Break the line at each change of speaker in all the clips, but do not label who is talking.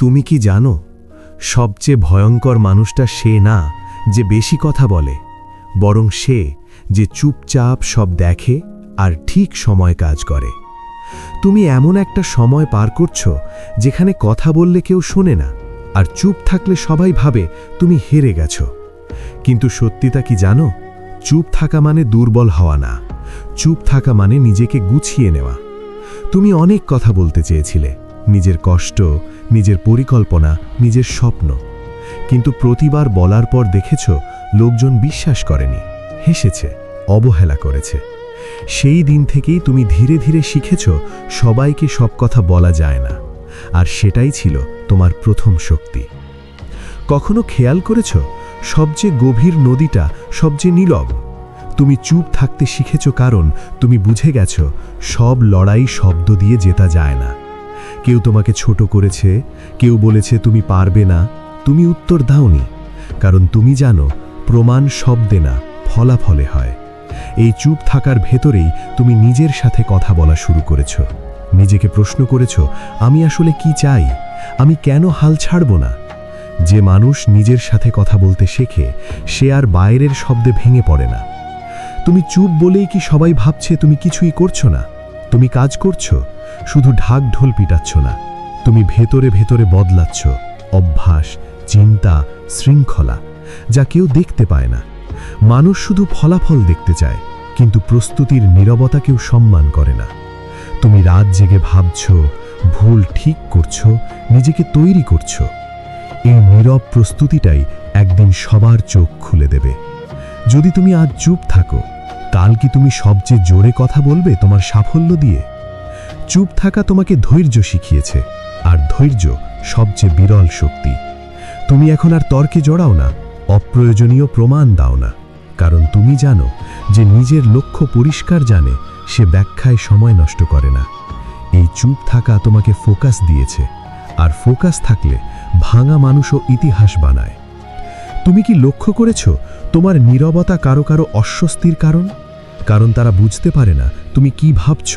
তুমি কি জানো, সবচেয়ে ভয়ঙ্কর মানুষটা সে না যে বেশি কথা বলে, বরং সে যে চুপচাপ সব দেখে আর ঠিক সময় কাজ করে? তুমি এমন একটা সময় পার করছ যেখানে কথা বললে কেউ শোনে না, আর চুপ থাকলে সবাই ভাবে তুমি হেরে গেছো। কিন্তু সত্যিটা কি জানো, চুপ থাকা মানে দুর্বল হওয়া না, চুপ থাকা মানে নিজেকে গুছিয়ে নেওয়া। তুমি অনেক কথা বলতে চেয়েছিলে নিজের কষ্ট, নিজের পরিকল্পনা, নিজের স্বপ্ন। কিন্তু প্রতিবার বলার পর দেখেছ, লোকজন বিশ্বাস করেনি, হেসেছে, অবহেলা করেছে। সেই দিন থেকেই তুমি ধীরে ধীরে শিখেছ, সবাইকে সব কথা বলা যায় না। আর সেটাই ছিল তোমার প্রথম শক্তি। কখনো খেয়াল করেছ, সবচেয়ে গভীর নদীটা সবচেয়ে নীলব তুমি চুপ থাকতে শিখেছ কারণ তুমি বুঝে গেছ, সব লড়াই শব্দ দিয়ে জেতা যায় না। কেউ তোমাকে ছোট করেছে, কেউ বলেছে তুমি পারবে না, তুমি উত্তর দাওনি। কারণ তুমি জানো, প্রমাণ শব্দে না, ফলাফলে হয়। এই চুপ থাকার ভেতরেই তুমি নিজের সাথে কথা বলা শুরু করেছ। নিজেকে প্রশ্ন করেছ, আমি আসলে কি চাই? আমি কেন হাল ছাড়ব না? যে মানুষ নিজের সাথে কথা বলতে শেখে, সে আর বাইরের শব্দে ভেঙে পড়ে না। তুমি চুপ বলেই কি সবাই ভাবছে তুমি কিছুই করছ না? তুমি কাজ করছ? শুধু ঢাক ঢোল পিটাচ্ছ না, তুমি ভেতরে ভেতরে বদলাচ্ছ অভ্যাস, চিন্তা, শৃঙ্খলা, যা কেউ দেখতে পায় না। মানুষ শুধু ফলাফল দেখতে চায়, কিন্তু প্রস্তুতির নীরবতা কেউ সম্মান করে না। তুমি রাত জেগে ভাবছ, ভুল ঠিক করছ, নিজেকে তৈরি করছ। এই নীরব প্রস্তুতিটাই একদিন সবার চোখ খুলে দেবে। যদি তুমি আজ চুপ থাকো, কাল কি তুমি সবচেয়ে জোরে কথা বলবে তোমার সাফল্য দিয়ে? চুপ থাকা তোমাকে ধৈর্য শিখিয়েছে, আর ধৈর্য সবচেয়ে বিরল শক্তি। তুমি এখন আর তর্কে জড়াও না, অপ্রয়োজনীয় প্রমাণ দাও না, কারণ তুমি জানো যে নিজের লক্ষ্য পরিষ্কার জানে, সে ব্যাখ্যায় সময় নষ্ট করে না। এই চুপ থাকা তোমাকে ফোকাস দিয়েছে, আর ফোকাস থাকলে ভাঙা মানুষও ইতিহাস বানায়। তুমি কি লক্ষ্য করেছ তোমার নীরবতা কারও কারও অস্বস্তির কারণ? কারণ তারা বুঝতে পারে না তুমি কি ভাবছ।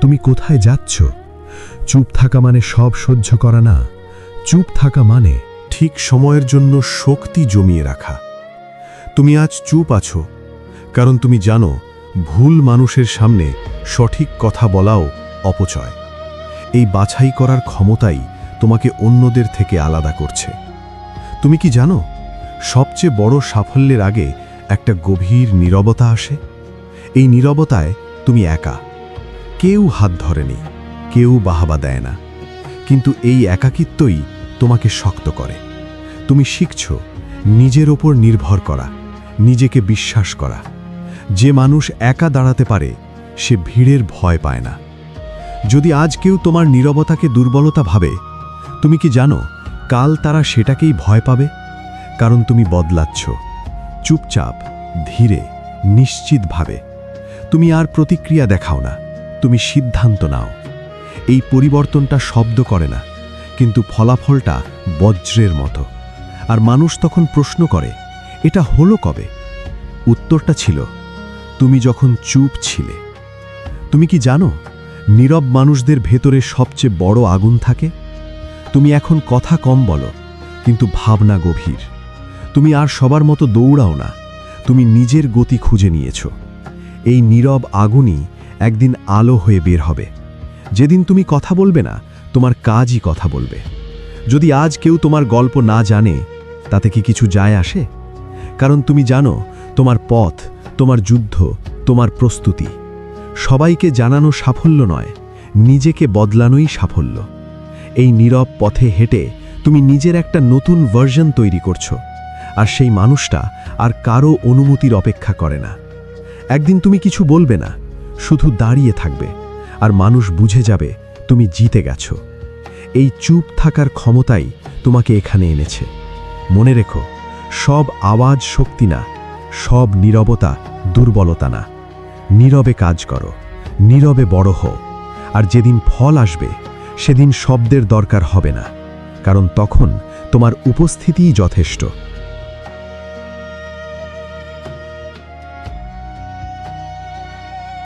তুমি কোথায় যাচ্ছ? চুপ থাকা মানে সব সহ্য করা না। চুপ থাকা মানে ঠিক সময়ের জন্য শক্তি জমিয়ে রাখা। তুমি আজ চুপ আছো, কারণ তুমি জানো ভুল মানুষের সামনে সঠিক কথা বলাও অপচয়। এই বাছাই করার ক্ষমতাই তোমাকে অন্যদের থেকে আলাদা করছে। তুমি কি জানো সবচেয়ে বড় সাফল্যের আগে একটা গভীর নীরবতা আসে? এই নীরবতায় তুমি একা। কেউ হাত ধরেনি, কেউ বাহাবা দেয় না। কিন্তু এই একাকিত্বই তোমাকে শক্ত করে। তুমি শিখছ নিজের ওপর নির্ভর করা, নিজেকে বিশ্বাস করা। যে মানুষ একা দাঁড়াতে পারে, সে ভিড়ের ভয় পায় না। যদি আজ কেউ তোমার নীরবতাকে দুর্বলতা ভাবে, তুমি কি জানো কাল তারা সেটাকেই ভয় পাবে? কারণ তুমি বদলাচ্ছ, চুপচাপ, ধীরে, নিশ্চিতভাবে। তুমি আর প্রতিক্রিয়া দেখাও না। তুমি সিদ্ধান্ত নাও। এই পরিবর্তনটা শব্দ করে না, কিন্তু ফলাফলটা বজ্রের মতো। আর মানুষ তখন প্রশ্ন করে, এটা হলো কবে? উত্তরটা ছিল, তুমি যখন চুপ ছিলে। তুমি কি জানো, নীরব মানুষদের ভেতরে সবচেয়ে বড় আগুন থাকে? তুমি এখন কথা কম বলো, কিন্তু ভাবনা গভীর। তুমি আর সবার মতো দৌড়াও না, তুমি নিজের গতি খুঁজে নিয়েছ। এই নীরব আগুনই একদিন আলো হয়ে বের হবে। যেদিন তুমি কথা বলবে না, তোমার কাজই কথা বলবে। যদি আজ কেউ তোমার গল্প না জানে, তাতে কি কিছু যায় আসে? কারণ তুমি জানো, তোমার পথ, তোমার যুদ্ধ, তোমার প্রস্তুতি, সবাইকে জানানো সাফল্য নয়, নিজেকে বদলানোই সাফল্য। এই নীরব পথে হেঁটে তুমি নিজের একটা নতুন ভার্জন তৈরি করছ, আর সেই মানুষটা আর কারও অনুমতির অপেক্ষা করে না। একদিন তুমি কিছু বলবে না শুধু দাঁড়িয়ে থাকবে, আর মানুষ বুঝে যাবে তুমি জিতে গেছো। এই চুপ থাকার ক্ষমতাই তোমাকে এখানে এনেছে। মনে রেখো, সব আওয়াজ শক্তি না, সব নীরবতা দুর্বলতা না। নীরবে কাজ করো, নীরবে বড় হও, আর যেদিন ফল আসবে, সেদিন শব্দের দরকার হবে না, কারণ তখন তোমার উপস্থিতিই যথেষ্ট।